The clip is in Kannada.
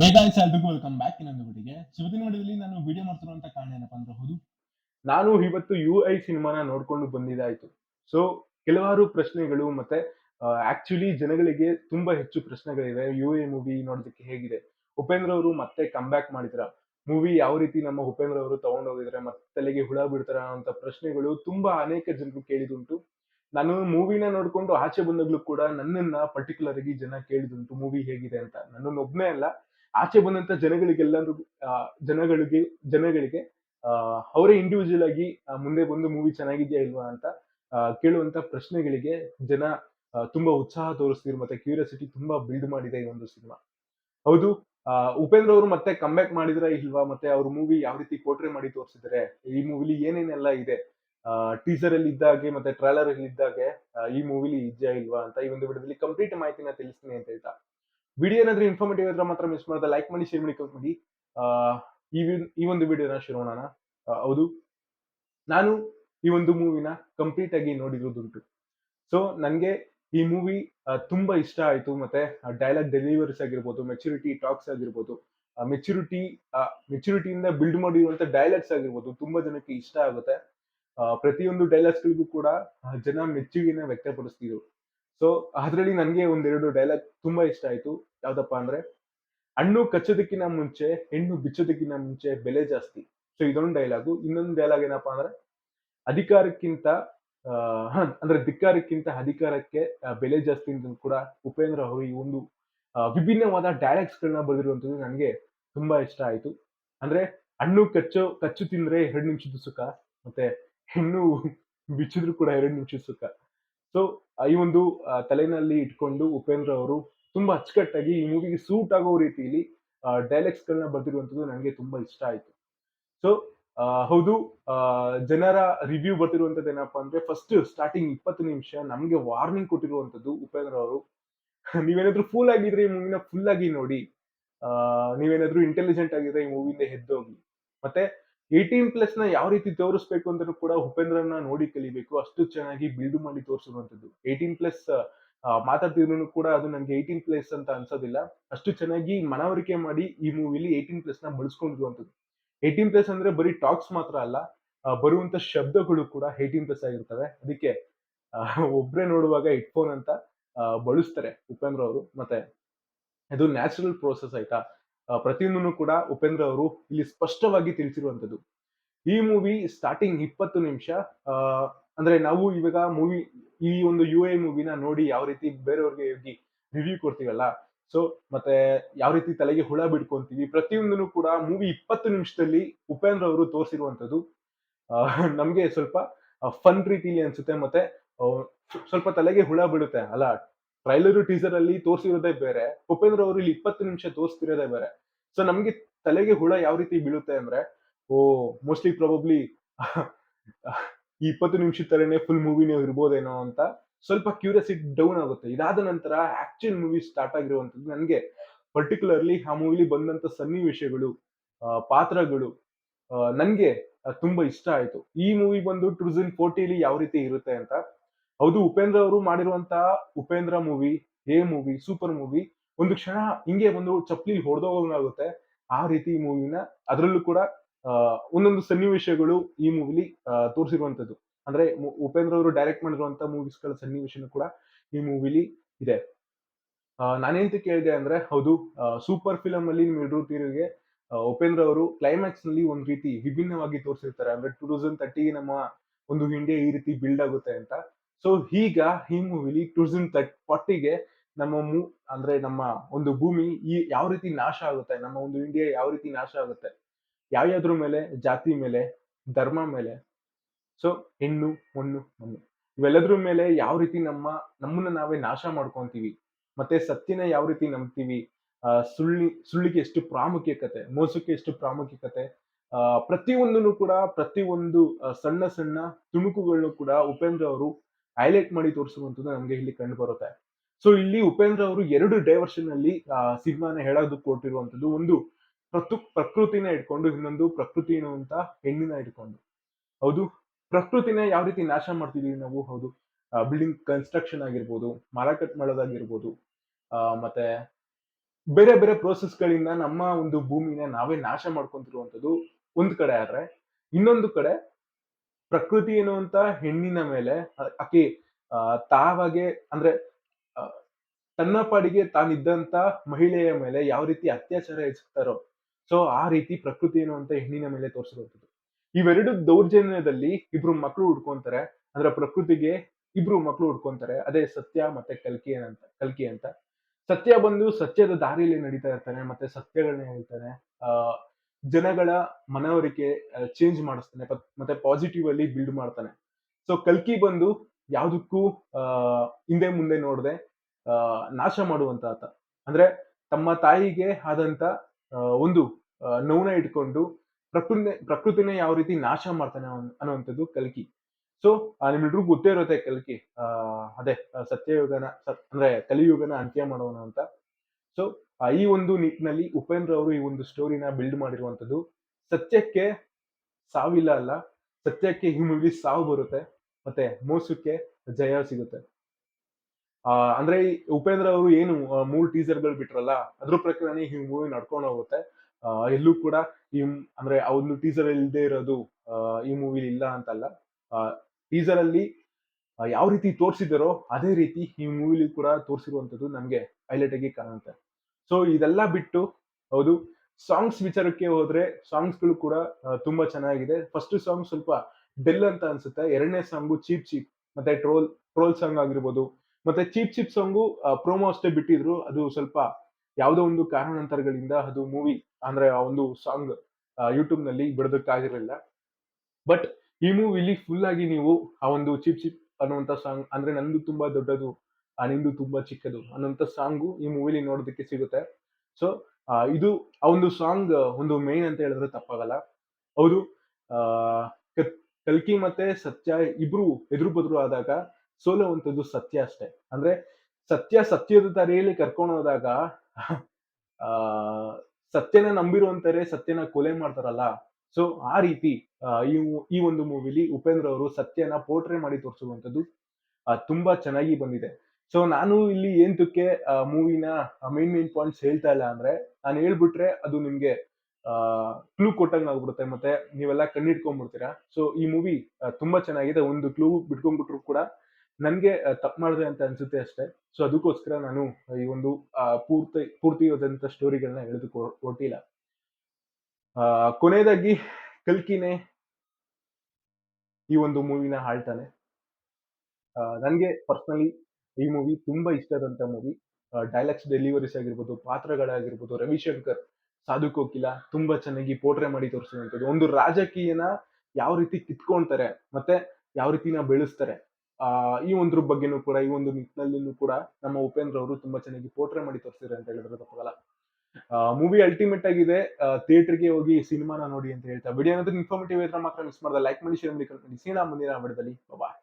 ಹೇ ಗಾಯ್ಸ್ ಎಲ್ರಿಗೂ ವೆಲ್ಕಮ್ ಬ್ಯಾಕ್ ಇನ್ನೊಂದು ವಿಡಿಯೋಗೆ ಇವತ್ತಿನ ವಿಡಿಯೋದಲ್ಲಿ ನಾನು ವಿಡಿಯೋ ಮಾಡ್ತಿರುವಂತ ಕಾರಣ ಏನಪ್ಪಾ ಅಂದ್ರೆ ಹೌದು. ನಾನು ಇವತ್ತು ಯು ಐ ಸಿನಿಮಾನ ನೋಡ್ಕೊಂಡು ಬಂದಿದ್ದಾಯ್ತು. ಸೊ ಕೆಲವಾರು ಪ್ರಶ್ನೆಗಳು ಮತ್ತೆ ಆಕ್ಚುಲಿ ಜನಗಳಿಗೆ ತುಂಬಾ ಹೆಚ್ಚು ಪ್ರಶ್ನೆಗಳಿವೆ. ಯು ಐ ಮೂವಿ ನೋಡೋದಕ್ಕೆ ಹೇಗಿದೆ? ಉಪೇಂದ್ರ ಅವರು ಮತ್ತೆ ಕಮ್ ಬ್ಯಾಕ್ ಮಾಡಿದ್ರ? ಮೂವಿ ಯಾವ ರೀತಿ ನಮ್ಮ ಉಪೇಂದ್ರ ಅವರು ತಗೊಂಡೋಗಿದ್ರೆ ಮತ್ತೆ ತಲೆಗೆ ಹುಳ ಬಿಡ್ತಾರ ಅಂತ ಪ್ರಶ್ನೆಗಳು ತುಂಬಾ ಅನೇಕ ಜನರು ಕೇಳಿದುಂಟು. ನಾನು ಮೂವಿನ ನೋಡ್ಕೊಂಡು ಆಚೆ ಬಂದಾಗ್ಲೂ ಕೂಡ ನನ್ನನ್ನ ಪರ್ಟಿಕ್ಯುಲರ್ ಆಗಿ ಜನ ಕೇಳಿದುಂಟು. ಮೂವಿ ಹೇಗಿದೆ ಅಂತ. ನನ್ನನ್ನು ಒಬ್ನೇ ಅಲ್ಲ ಆಚೆ ಬಂದಂತ ಜನಗಳಿಗೆಲ್ಲರೂ ಆ, ಜನಗಳಿಗೆ ಜನಗಳಿಗೆ ಅವರೇ ಇಂಡಿವಿಜುವಲ್ ಆಗಿ ಮುಂದೆ ಬಂದು ಮೂವಿ ಚೆನ್ನಾಗಿದ್ಯಾ ಇಲ್ವಾ ಅಂತ ಕೇಳುವಂತ ಪ್ರಶ್ನೆಗಳಿಗೆ ಜನ ತುಂಬಾ ಉತ್ಸಾಹ ತೋರಿಸ್ತಿದ್ರು ಮತ್ತೆ ಕ್ಯೂರಿಯಾಸಿಟಿ ತುಂಬಾ ಬಿಲ್ಡ್ ಮಾಡಿದೆ ಈ ಒಂದು ಸಿನಿಮಾ ಹೌದು ಉಪೇಂದ್ರ ಅವರು ಮತ್ತೆ ಕಮ್ಬ್ಯಾಕ್ ಮಾಡಿದ್ರ ಇಲ್ವಾ? ಮತ್ತೆ ಅವ್ರ ಮೂವಿ ಯಾವ ರೀತಿ ಪೋರ್ಟ್ರೇ ಮಾಡಿ ತೋರಿಸಿದ್ರೆ? ಈ ಮೂವಿಲಿ ಏನೇನೆಲ್ಲ ಇದೆ? ಟೀಸರ್ ಅಲ್ಲಿ ಇದ್ದಾಗೆ ಮತ್ತೆ ಟ್ರೈಲರ್ ಅಲ್ಲಿ ಇದ್ದಾಗೆ ಈ ಮೂವಿಲಿ ಇದೆಯಾ ಇಲ್ವಾ ಅಂತ ಈ ಒಂದು ವಿಡಿಯೋದಲ್ಲಿ ಕಂಪ್ಲೀಟ್ ಮಾಹಿತಿನ ತಿಳಿಸ್ತೀನಿ ಅಂತ ಹೇಳ್ತಾ. ವಿಡಿಯೋ ಏನಾದ್ರೂ ಇನ್ಫಾರ್ಮೇಟಿವ್ ಇದ್ರೆ ಮಾತ್ರ ಮಿಸ್ ಮಾಡದೆ ಲೈಕ್ ಮಾಡಿ ಶೇರ್ ಮಾಡಿ ಕಮೆಂಟ್ ಮಾಡಿ. ಈ ಒಂದು ವಿಡಿಯೋನ ಶುರು ಮಾಡೋಣ. ಹೌದು. ನಾನು ಈ ಒಂದು ಮೂವಿನ ಕಂಪ್ಲೀಟ್ ಆಗಿ ನೋಡಿರೋದುಂಟು. ಸೊ ನನಗೆ ಈ ಮೂವಿ ತುಂಬಾ ಇಷ್ಟ ಆಯ್ತು. ಮತ್ತೆ ಡೈಲಾಗ್ ಡೆಲಿವರೀಸ್ ಆಗಿರ್ಬೋದು ಮೆಚುರಿಟಿ ಟಾಕ್ಸ್ ಆಗಿರ್ಬೋದು ಮೆಚುರಿಟಿ ಮೆಚುರಿಟಿಯಿಂದ ಬಿಲ್ಡ್ ಮಾಡಿರುವಂತ ಡೈಲಾಗ್ಸ್ ಆಗಿರ್ಬೋದು, ತುಂಬಾ ಜನಕ್ಕೆ ಇಷ್ಟ ಆಗುತ್ತೆ. ಪ್ರತಿಯೊಂದು ಡೈಲಾಗ್ಸ್ ಗಳಿಗೂ ಕೂಡ ಜನ ಮೆಚ್ಚುಗೆನ ವ್ಯಕ್ತಪಡಿಸ್ತಿದ್ರು. ಸೊ ಅದರಲ್ಲಿ ನನಗೆ ಒಂದೆರಡು ಡೈಲಾಗ್ ತುಂಬಾ ಇಷ್ಟ ಆಯ್ತು. ಯಾವ್ದಪ್ಪ ಅಂದ್ರೆ ಹಣ್ಣು ಕಚ್ಚೋದಕ್ಕಿಂತ ಮುಂಚೆ, ಹೆಣ್ಣು ಬಿಚ್ಚೋದಕ್ಕಿಂತ ಮುಂಚೆ ಬೆಲೆ ಜಾಸ್ತಿ. ಸೊ ಇದೊಂದು ಡೈಲಾಗು ಇನ್ನೊಂದು ಡೈಲಾಗ್ ಏನಪ್ಪಾ ಅಂದ್ರೆ ಅಧಿಕಾರಕ್ಕಿಂತ ಅಂದ್ರೆ ಧಿಕ್ಕಾರಕ್ಕಿಂತ ಅಧಿಕಾರಕ್ಕೆ ಬೆಲೆ ಜಾಸ್ತಿ ಅಂತ ಕೂಡ ಉಪೇಂದ್ರ ಅವರು ಈ ಒಂದು ವಿಭಿನ್ನವಾದ ಡೈಲಾಗ್ಸ್ ಗಳನ್ನ ಬರೆದಿರುವಂತದ್ದು ನನಗೆ ತುಂಬಾ ಇಷ್ಟ ಆಯ್ತು. ಅಂದ್ರೆ ಹಣ್ಣು ಕಚ್ಚೋ, ಕಚ್ಚು ತಿಂದ್ರೆ ಎರಡು ನಿಮಿಷದ ಸುಖ, ಮತ್ತೆ ಹೆಣ್ಣು ಬಿಚ್ಚಿದ್ರು ಕೂಡ ಎರಡು ನಿಮಿಷದ ಸುಖ. ಸೊ ಈ ಒಂದು ತಲೆನಲ್ಲಿ ಇಟ್ಕೊಂಡು ಉಪೇಂದ್ರ ಅವರು ತುಂಬಾ ಅಚ್ಚುಕಟ್ಟಾಗಿ ಈ ಮೂವಿಗೆ ಸೂಟ್ ಆಗೋ ರೀತಿಯಲ್ಲಿ ಡೈಲೆಕ್ಟ್ಸ್ ಗಳನ್ನ ಬರೆದಿರುವಂತದ್ದು ನನಗೆ ತುಂಬಾ ಇಷ್ಟ ಆಯ್ತು. ಸೊ ಹೌದು ಜನರ ರಿವ್ಯೂ ಬರ್ತಿರುವಂತದ್ದು ಏನಪ್ಪಾ ಅಂದ್ರೆ ಫಸ್ಟ್ ಸ್ಟಾರ್ಟಿಂಗ್ ಇಪ್ಪತ್ತು ನಿಮಿಷ ನಮ್ಗೆ ವಾರ್ನಿಂಗ್ ಕೊಟ್ಟಿರುವಂತದ್ದು ಉಪೇಂದ್ರ ಅವರು. ನೀವೇನಾದ್ರೂ ಫುಲ್ ಆಗಿದ್ರೆ ಈ ಮೂವಿನ ಫುಲ್ ಆಗಿ ನೋಡಿ. ನೀವೇನಾದ್ರೂ ಇಂಟೆಲಿಜೆಂಟ್ ಆಗಿದ್ರೆ ಈ ಮೂವಿಯಿಂದ ಎದ್ದೋಗಿ ಮತ್ತೆ ಏಯ್ಟೀನ್ ಪ್ಲಸ್ನ ಯಾವ ರೀತಿ ತೋರಿಸ್ಬೇಕು ಅಂತ ಕೂಡ ಉಪೇಂದ್ರನ್ನ ನೋಡಿ ಕಲಿಬೇಕು, ಅಷ್ಟು ಚೆನ್ನಾಗಿ ಬಿಲ್ಡ್ ಮಾಡಿ ತೋರಿಸಿರುವಂತದ್ದು ಏಯ್ಟೀನ್ ಪ್ಲಸ್ ಮಾತಾಡ್ತಿದ್ರು ಕೂಡ ಅದು ನನಗೆ ಏಯ್ಟೀನ್ ಪ್ಲಸ್ ಅಂತ ಅನ್ಸೋದಿಲ್ಲ. ಅಷ್ಟು ಚೆನ್ನಾಗಿ ಮನವರಿಕೆ ಮಾಡಿ ಈ ಮೂವಿಲಿ ಏಯ್ಟೀನ್ ಪ್ಲಸ್ನ ಬಳಸ್ಕೊಂಡಿರುವಂತದ್ದು ಏಯ್ಟೀನ್ ಪ್ಲಸ್ ಅಂದ್ರೆ ಬರೀ ಟಾಕ್ಸ್ ಮಾತ್ರ ಅಲ್ಲ ಆ, ಬರುವಂತ ಶಬ್ದಗಳು ಕೂಡ ಏಯ್ಟೀನ್ ಪ್ಲಸ್ ಆಗಿರ್ತವೆ. ಅದಕ್ಕೆ ಆ, ಒಬ್ರೇ ನೋಡುವಾಗ ಹೆಡ್ಫೋನ್ ಅಂತ ಆ, ಬಳಸ್ತಾರೆ ಉಪೇಂದ್ರ ಅವರು. ಮತ್ತೆ ಇದು ನ್ಯಾಚುರಲ್ ಪ್ರೋಸೆಸ್ ಆಯ್ತಾ? ಆ, ಪ್ರತಿಯೊಂದನ್ನು ಕೂಡ ಉಪೇಂದ್ರ ಅವರು ಇಲ್ಲಿ ಸ್ಪಷ್ಟವಾಗಿ ತಿಳಿಸಿರುವಂತದ್ದು. ಈ ಮೂವಿ ಸ್ಟಾರ್ಟಿಂಗ್ ಇಪ್ಪತ್ತು ನಿಮಿಷ ಅಂದ್ರೆ ನಾವು ಇವಾಗ ಮೂವಿ ಈ ಒಂದು ಯು ಎ ಮೂವಿನ ನೋಡಿ ಯಾವ ರೀತಿ ಬೇರೆಯವ್ರಿಗೆ ಹೋಗಿ ರಿವ್ಯೂ ಕೊಡ್ತೀವಲ್ಲ? ಸೊ ಮತ್ತೆ ಯಾವ ರೀತಿ ತಲೆಗೆ ಹುಳ ಬಿಡ್ಕೊಂತೀವಿ? ಪ್ರತಿಯೊಂದನ್ನು ಕೂಡ ಮೂವಿ ಇಪ್ಪತ್ತು ನಿಮಿಷದಲ್ಲಿ ಉಪೇಂದ್ರ ಅವರು ತೋರಿಸಿರುವಂತದ್ದು ನಮ್ಗೆ ಸ್ವಲ್ಪ ಫನ್ ರೀತಿಲಿ ಅನ್ಸುತ್ತೆ. ಮತ್ತೆ ಸ್ವಲ್ಪ ತಲೆಗೆ ಹುಳ ಬಿಡುತ್ತೆ. ಅಲ್ಲ ಟ್ರೈಲರ್ ಟೀಸರ್ ಅಲ್ಲಿ ತೋರಿಸಿರೋದೇ ಬೇರೆ. ಉಪೇಂದ್ರ ಅವರು ಇಲ್ಲಿ ಇಪ್ಪತ್ತು ನಿಮಿಷ ತೋರಿಸ್ತಿರೋದೇ ಬೇರೆ. ಸೊ ನಮ್ಗೆ ತಲೆಗೆ ಹುಳ ಯಾವ ರೀತಿ ಬೀಳುತ್ತೆ ಅಂದ್ರೆ, ಓ ಮೋಸ್ಟ್ಲಿ ಪ್ರಾಬಬ್ಲಿ ಈ ಇಪ್ಪತ್ತು ನಿಮಿಷ ತರನೇ ಫುಲ್ ಮೂವಿನೇ ಇರ್ಬೋದೇನೋ ಅಂತ ಸ್ವಲ್ಪ ಕ್ಯೂರಿಯಾಸಿಟಿ ಡೌನ್ ಆಗುತ್ತೆ. ಇದಾದ ನಂತರ ಆಕ್ಷನ್ ಮೂವಿ ಸ್ಟಾರ್ಟ್ ಆಗಿರುವಂತದ್ದು ನನಗೆ. ಪರ್ಟಿಕ್ಯುಲರ್ಲಿ ಆ ಮೂವಿಲಿ ಬಂದಂತ ಸನ್ನಿವೇಶಗಳು ಪಾತ್ರಗಳು ನನಗೆ ತುಂಬಾ ಇಷ್ಟ ಆಯ್ತು. ಈ ಮೂವಿ ಬಂದು ಟೂ ತೌಸಂಡ್ ಫೋರ್ಟಿಲಿ ಯಾವ ರೀತಿ ಇರುತ್ತೆ ಅಂತ. ಹೌದು, ಉಪೇಂದ್ರ ಅವರು ಮಾಡಿರುವಂತಹ Upendra movie A movie super movie ಒಂದು ಕ್ಷಣ ಹಿಂಗೆ ಒಂದು ಚಪ್ಲಿ ಹೊಡೆದೋಗಂಗಾಗುತ್ತೆ ಆ ರೀತಿ ಮೂವಿನ ಅದರಲ್ಲೂ ಕೂಡ ಒಂದೊಂದು ಸನ್ನಿವೇಶಗಳು ಈ ಮೂವಿಲಿ ತೋರಿಸಿರುವಂತದ್ದು ಅಂದ್ರೆ ಉಪೇಂದ್ರ ಅವರು ಡೈರೆಕ್ಟ್ ಮಾಡಿರುವಂತ ಮೂವೀಸ್ಗಳ ಸನ್ನಿವೇಶನೂ ಕೂಡ ಈ ಮೂವಿಲಿ ಇದೆ. ನಾನೇಂತ ಕೇಳಿದೆ ಅಂದ್ರೆ, ಹೌದು ಸೂಪರ್ ಫಿಲಂ ಅಲ್ಲಿ ನಿಮ್ ತೀರಿಗೆ ಉಪೇಂದ್ರ ಅವರು ಕ್ಲೈಮ್ಯಾಕ್ಸ್ನಲ್ಲಿ ಒಂದ್ ರೀತಿ ವಿಭಿನ್ನವಾಗಿ ತೋರಿಸಿರ್ತಾರೆ. ಅಂದ್ರೆ ಟೂ ತೌಸಂಡ್ ತರ್ಟಿಗೆ ನಮ್ಮ ಒಂದು ಇಂಡಿಯಾ ಈ ರೀತಿ ಬಿಲ್ಡ್ ಆಗುತ್ತೆ ಅಂತ. ಸೊ ಈಗ ಈ ಮೂವಿಲಿ ಟೂ ತೌಸಂಡ್ ತರ್ಟ್ ಫಾರ್ಟಿಗೆ ನಮ್ಮ ಮೂ, ಅಂದ್ರೆ ನಮ್ಮ ಒಂದು ಭೂಮಿ ಈ ಯಾವ ರೀತಿ ನಾಶ ಆಗುತ್ತೆ, ನಮ್ಮ ಒಂದು ಇಂಡಿಯಾ ಯಾವ ರೀತಿ ನಾಶ ಆಗುತ್ತೆ ಯಾವ್ಯಾವ್ದ್ರ ಮೇಲೆ? ಜಾತಿ ಮೇಲೆ ಧರ್ಮ ಮೇಲೆ. ಸೊ ಹೆಣ್ಣು ಮಣ್ಣು ಮಣ್ಣು. ಇವೆಲ್ಲದ್ರ ಮೇಲೆ ಯಾವ ರೀತಿ ನಮ್ಮ ನಮ್ಮನ್ನ ನಾವೇ ನಾಶ ಮಾಡ್ಕೊಂತೀವಿ? ಮತ್ತೆ ಸತ್ಯನ ಯಾವ ರೀತಿ ನಂಬ್ತೀವಿ? ಸುಳ್ಳಿ ಸುಳ್ಳಿಗೆ ಎಷ್ಟು ಪ್ರಾಮುಖ್ಯತೆ ಮೋಸಕ್ಕೆ ಎಷ್ಟು ಪ್ರಾಮುಖ್ಯತೆ ಆ, ಪ್ರತಿಯೊಂದನ್ನು ಕೂಡ ಪ್ರತಿಯೊಂದು ಸಣ್ಣ ಸಣ್ಣ ತುಣುಕುಗಳನ್ನು ಕೂಡ ಉಪೇಂದ್ರ ಅವರು ಹೈಲೈಟ್ ಮಾಡಿ ತೋರಿಸುವಂತದ್ದು ನಮ್ಗೆ ಇಲ್ಲಿ ಕಂಡು ಬರುತ್ತೆ. ಸೊ ಇಲ್ಲಿ ಉಪೇಂದ್ರ ಅವರು ಎರಡು ಡೈವರ್ಷನ್ ಅಲ್ಲಿ ಸಿನಿಮಾನ ಹೇಳೋದಕ್ಕೆ ಕೊಟ್ಟಿರುವಂತದ್ದು ಒಂದು ಪ್ರತು ಪ್ರಕೃತಿನ ಇಟ್ಕೊಂಡು ಇನ್ನೊಂದು ಪ್ರಕೃತಿ ಅಂತ ಹೆಣ್ಣಿನ ಇಟ್ಕೊಂಡು. ಹೌದು, ಪ್ರಕೃತಿನ ಯಾವ ರೀತಿ ನಾಶ ಮಾಡ್ತಿದೀವಿ ನಾವು? ಹೌದು ಬಿಲ್ಡಿಂಗ್ ಕನ್ಸ್ಟ್ರಕ್ಷನ್ ಆಗಿರ್ಬೋದು, ಮರ ಕಟ್ ಮಾಡೋದಾಗಿರ್ಬೋದು ಮತ್ತೆ ಬೇರೆ ಬೇರೆ ಪ್ರೋಸೆಸ್ ಗಳಿಂದ ನಮ್ಮ ಒಂದು ಭೂಮಿನ ನಾವೇ ನಾಶ ಮಾಡ್ಕೊಂತಿರುವಂತದ್ದು ಒಂದ್ ಕಡೆ ಆದ್ರೆ, ಇನ್ನೊಂದು ಕಡೆ ಪ್ರಕೃತಿ ಎನ್ನುವಂತ ಹೆಣ್ಣಿನ ಮೇಲೆ ಆಕೆ ತಾವಾಗೆ ಅಂದ್ರೆ ತನ್ನ ಪಾಡಿಗೆ ತಾನಿದ್ದಂತ ಮಹಿಳೆಯ ಮೇಲೆ ಯಾವ ರೀತಿ ಅತ್ಯಾಚಾರ ಎಸಗ್ತಾರೋ ಸೊ ಆ ರೀತಿ ಪ್ರಕೃತಿ ಎನ್ನುವಂತ ಹೆಣ್ಣಿನ ಮೇಲೆ ತೋರಿಸಿರುವಂತದ್ದು ಇವೆರಡು ದೌರ್ಜನ್ಯದಲ್ಲಿ ಇಬ್ರು ಮಕ್ಕಳು ಹುಡ್ಕೊಂತಾರೆ. ಅಂದ್ರೆ ಪ್ರಕೃತಿಗೆ ಇಬ್ರು ಮಕ್ಕಳು ಹುಡ್ಕೊಂತಾರೆ. ಅದೇ ಸತ್ಯ ಮತ್ತೆ ಕಲ್ಕಿ ಅಂತ ಕಲ್ಕಿ ಅಂತ. ಸತ್ಯ ಬಂದು ಸತ್ಯದ ದಾರಿಯಲ್ಲಿ ನಡೀತಾ ಇರ್ತಾನೆ, ಮತ್ತೆ ಸತ್ಯಗಳನ್ನ ಹೇಳ್ತಾನೆ. ಆ, ಜನಗಳ ಮನವರಿಕೆ ಚೇಂಜ್ ಮಾಡಿಸ್ತಾನೆ ಮತ್ತೆ ಪಾಸಿಟಿವ್ ಅಲ್ಲಿ ಬಿಲ್ಡ್ ಮಾಡ್ತಾನೆ. ಸೊ ಕಲ್ಕಿ ಬಂದು ಯಾವ್ದಕ್ಕೂ ಹಿಂದೆ ಮುಂದೆ ನೋಡದೆ ನಾಶ ಮಾಡುವಂತ ಅಂದ್ರೆ ತಮ್ಮ ತಾಯಿಗೆ ಆದಂತ ಒಂದು ನೋವನ್ನ ಇಟ್ಕೊಂಡು ಪ್ರಕೃತಿ ಪ್ರಕೃತಿನ ಯಾವ ರೀತಿ ನಾಶ ಮಾಡ್ತಾನೆ ಅನ್ನುವಂಥದ್ದು ಕಲ್ಕಿ. ಸೊ ನಿಮ್ಮೆಲ್ರಿಗೂ ಗೊತ್ತೇ ಇರುತ್ತೆ ಕಲ್ಕಿ. ಆ, ಅದೇ ಸತ್ಯಯುಗನ ಸತ್- ಅಂದ್ರೆ ಕಲಿಯುಗನ ಅಂತ್ಯ ಮಾಡೋಣ ಅಂತ. ಸೊ ಈ ಒಂದು ನಿಟ್ಟಿನಲ್ಲಿ ಉಪೇಂದ್ರ ಅವರು ಈ ಒಂದು ಸ್ಟೋರಿನ ಬಿಲ್ಡ್ ಮಾಡಿರುವಂಥದ್ದು ಸತ್ಯಕ್ಕೆ ಸಾವಿಲ್ಲ ಅಲ್ಲ, ಸತ್ಯಕ್ಕೆ ಈ ಮೂವಿ ಸಾವು ಬರುತ್ತೆ, ಮತ್ತೆ ಮೋಸಕ್ಕೆ ಜಯ ಸಿಗುತ್ತೆ. ಅಂದ್ರೆ ಉಪೇಂದ್ರ ಅವರು ಏನು ಮೂರು ಟೀಸರ್ಗಳು ಬಿಟ್ರಲ್ಲ, ಅದ್ರ ಪ್ರಕಾರ ಈ ಮೂವಿ ನಡ್ಕೊಂಡು ಹೋಗುತ್ತೆ. ಎಲ್ಲೂ ಕೂಡ ಈ, ಅಂದ್ರೆ ಅವ್ನು ಟೀಸರ್ ಇಲ್ಲದೆ ಇರೋದು ಈ ಮೂವಿ ಇಲ್ಲ ಅಂತಲ್ಲ. ಟೀಸರ್ ಅಲ್ಲಿ ಯಾವ ರೀತಿ ತೋರಿಸಿದಾರೋ ಅದೇ ರೀತಿ ಈ ಮೂವಿಲಿ ಕೂಡ ತೋರಿಸಿರುವಂತದ್ದು ನಮ್ಗೆ ಹೈಲೈಟ್ ಆಗಿ ಕಾಣುತ್ತೆ. ಸೊ ಇದೆಲ್ಲ ಬಿಟ್ಟು, ಹೌದು ಸಾಂಗ್ಸ್ ವಿಚಾರಕ್ಕೆ ಹೋದ್ರೆ ಸಾಂಗ್ಸ್ಗಳು ಕೂಡ ತುಂಬಾ ಚೆನ್ನಾಗಿದೆ. ಫಸ್ಟ್ ಸಾಂಗ್ ಸ್ವಲ್ಪ ಡೆಲ್ ಅಂತ ಅನ್ಸುತ್ತೆ, ಎರಡನೇ ಸಾಂಗು ಚೀಪ್ ಚೀಪ್, ಮತ್ತೆ ಟ್ರೋಲ್ ಟ್ರೋಲ್ ಸಾಂಗ್ ಆಗಿರ್ಬೋದು ಮತ್ತೆ ಚೀಪ್ ಚೀಪ್ ಸಾಂಗು ಪ್ರೋಮೋ ಅಷ್ಟೇ ಬಿಟ್ಟಿದ್ರು. ಅದು ಸ್ವಲ್ಪ ಯಾವುದೋ ಒಂದು ಕಾರಣಾಂತರಗಳಿಂದ ಅದು ಮೂವಿ ಅಂದ್ರೆ ಆ ಒಂದು ಸಾಂಗ್ ಯೂಟ್ಯೂಬ್ನಲ್ಲಿ ಬಿಡೋದಕ್ಕಾಗಿರಲಿಲ್ಲ. ಬಟ್ ಈ ಮೂವಿಲಿ ಫುಲ್ ಆಗಿ ನೀವು ಆ ಒಂದು ಚಿಪ್ ಚಿಪ್ ಅನ್ನುವಂತ ಸಾಂಗ್ ಅಂದ್ರೆ ನಂದು ತುಂಬಾ ದೊಡ್ಡದು, ಆ, ನಿಂದು ತುಂಬಾ ಚಿಕ್ಕದು ಅನ್ನುವಂತ ಸಾಂಗು ಈ ಮೂವಿಲಿ ನೋಡೋದಕ್ಕೆ ಸಿಗುತ್ತೆ. ಸೊ ಇದು ಆ ಒಂದು ಸಾಂಗ್ ಒಂದು ಮೇನ್ ಅಂತ ಹೇಳಿದ್ರೆ ತಪ್ಪಾಗಲ್ಲ. ಹೌದು ಕಲ್ಕಿ ಮತ್ತೆ ಸತ್ಯ ಇಬ್ರು ಎದುರು ಬದ್ರು ಆದಾಗ ಸೋಲುವಂಥದ್ದು ಸತ್ಯ ಅಷ್ಟೇ. ಅಂದ್ರೆ ಸತ್ಯ ಸತ್ಯದ ದಾರಿಯಲ್ಲಿ ಕರ್ಕೊಂಡು ಹೋದಾಗ, ಆ, ಸತ್ಯನ ನಂಬಿರುವಂತಾರೆ ಸತ್ಯನ ಕೊಲೆ ಮಾಡ್ತಾರಲ್ಲ. ಸೊ ಆ ರೀತಿ ಈ ಒಂದು ಮೂವಿಲಿ ಉಪೇಂದ್ರ ಅವರು ಸತ್ಯನ ಪೋರ್ಟ್ರೇ ಮಾಡಿ ತೋರಿಸುವಂಥದ್ದು ತುಂಬಾ ಚೆನ್ನಾಗಿ ಬಂದಿದೆ. ಸೊ ನಾನು ಇಲ್ಲಿ ಏಂತಕ್ಕೆ ಮೂವಿನ ಮೇನ್ ಮೇನ್ ಪಾಯಿಂಟ್ಸ್ ಹೇಳ್ತಾ ಇಲ್ಲ ಅಂದ್ರೆ, ನಾನು ಹೇಳ್ಬಿಟ್ರೆ ಅದು ನಿಮ್ಗೆ ಕ್ಲೂ ಕೊಟ್ಟಂಗ್ ಆಗ್ಬಿಡುತ್ತೆ ಮತ್ತೆ ನೀವೆಲ್ಲ ಕಣ್ಣಿಟ್ಕೊಂಡ್ಬಿಡ್ತೀರಾ? ಸೊ ಈ ಮೂವಿ ತುಂಬಾ ಚೆನ್ನಾಗಿದೆ. ಒಂದು ಕ್ಲೂ ಬಿಟ್ಕೊಂಡ್ಬಿಟ್ರು ಕೂಡ ನನ್ಗೆ ತಪ್ಪು ಮಾಡಿದೆ ಅಂತ ಅನ್ಸುತ್ತೆ ಅಷ್ಟೇ. ಸೊ ಅದಕ್ಕೋಸ್ಕರ ನಾನು ಈ ಒಂದು ಪೂರ್ತಿ ಪೂರ್ತಿಯಾದಂಥ ಸ್ಟೋರಿಗಳನ್ನ ಹೇಳೋದಕ್ಕೆ ಕೊಟ್ಟಿಲ್ಲ. ಕೊನೆಯದಾಗಿ, ಕಲ್ಕಿನೇ ಈ ಒಂದು ಮೂವಿನ ಹಾಳ್ತಾನೆ. ನನಗೆ ಪರ್ಸ್ನಲಿ ಈ ಮೂವಿ ತುಂಬಾ ಇಷ್ಟದಂತ ಮೂವಿ ಡೈಲಾಗ್ಸ್ ಡೆಲಿವರೀಸ್ ಆಗಿರ್ಬೋದು, ಪಾತ್ರಗಳಾಗಿರ್ಬೋದು, ರವಿಶಂಕರ್, ಸಾಧು ಕೋಕಿಲ ತುಂಬಾ ಚೆನ್ನಾಗಿ ಪೋಟ್ರೆ ಮಾಡಿ ತೋರಿಸುವಂಥದ್ದು ಒಂದು ರಾಜಕೀಯನ ಯಾವ ರೀತಿ ಕಿತ್ಕೊಂತಾರೆ ಮತ್ತೆ ಯಾವ ರೀತಿನ ಬೆಳೆಸ್ತಾರೆ ಈ ಒಂದ್ರ ಬಗ್ಗೆನೂ ಕೂಡ, ಈ ಒಂದು ನಿಟ್ಟಿನಲ್ಲಿನೂ ಕೂಡ ನಮ್ಮ ಉಪೇಂದ್ರ ಅವರು ತುಂಬಾ ಚೆನ್ನಾಗಿ ಪೋರ್ಟ್ರೇ ಮಾಡಿ ತೋರಿಸಿದ್ರೆ ಅಂತ ಹೇಳಿದ್ರೆ ತಪ್ಪಾಗಲ್ಲ ಮೂವಿ ಅಲ್ಟಿಮೇಟ್ ಆಗಿದೆ. ಥಿಯೇಟರ್ಗೆ ಹೋಗಿ ಸಿನಿಮಾನ ನೋಡಿ ಅಂತ ಹೇಳ್ತಾ ವಿಡಿಯೋ ಏನಾದ್ರೂ ಇನ್ಫಾರ್ಮೇಟಿವ್ ಇದ್ರೆ ಮಾತ್ರ ಮಿಸ್ ಮಾಡ್ದೆ. ಲೈಕ್ ಮಾಡಿ ಶೇರ್ ಮಾಡಿ ಕಲ್ಪಿ ಸಿನಾ ಮುಂದಿನ ಬಾಯ್